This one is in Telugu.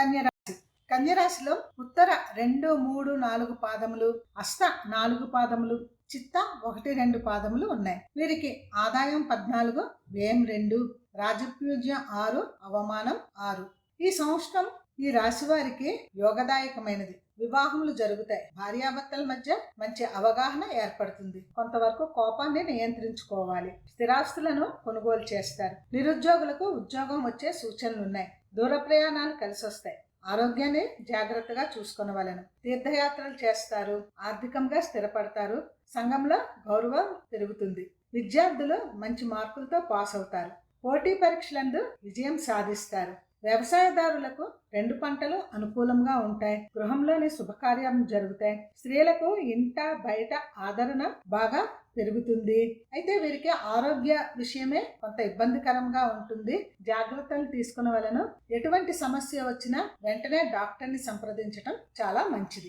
కన్యరాశి. కన్యరాశిలో ఉత్తర రెండు మూడు నాలుగు పాదములు అష్ట నాలుగు పాదములు చిత్త ఒకటి రెండు పాదములు ఉన్నాయి. వీరికి ఆదాయం పద్నాలుగు వ్యయం రెండు రాజపూజ్యం ఆరు అవమానం ఆరు. ఈ సంవత్సరం ఈ రాశి వారికి యోగదాయకమైనది. వివాహములు జరుగుతాయి. భార్యాభర్తల మధ్య మంచి అవగాహన ఏర్పడుతుంది. కొంతవరకు కోపాన్ని నియంత్రించుకోవాలి. స్థిరాస్తులను కొనుగోలు చేస్తారు. నిరుద్యోగులకు ఉద్యోగం వచ్చే సూచనలు ఉన్నాయి. దూర ప్రయాణాలు కలిసి వస్తాయి. ఆరోగ్యాన్ని జాగ్రత్తగా చూసుకొనవలెను తీర్థయాత్రలు చేస్తారు. ఆర్థికంగా స్థిరపడతారు. సంఘంలో గౌరవం పెరుగుతుంది. విద్యార్థులు మంచి మార్కులతో పాస్ అవుతారు. పోటీ పరీక్షలందు విజయం సాధిస్తారు. వ్యవసాయదారులకు రెండు పంటలు అనుకూలంగా ఉంటాయి. గృహంలోని శుభకార్యం జరుగుతాయి. స్త్రీలకు ఇంట బయట ఆదరణ బాగా పెరుగుతుంది. అయితే వీరికి ఆరోగ్య విషయమే కొంత ఇబ్బందికరంగా ఉంటుంది. జాగ్రత్తలు తీసుకున్న వలన ఎటువంటి సమస్య వచ్చినా వెంటనే డాక్టర్ని సంప్రదించడం చాలా మంచిది.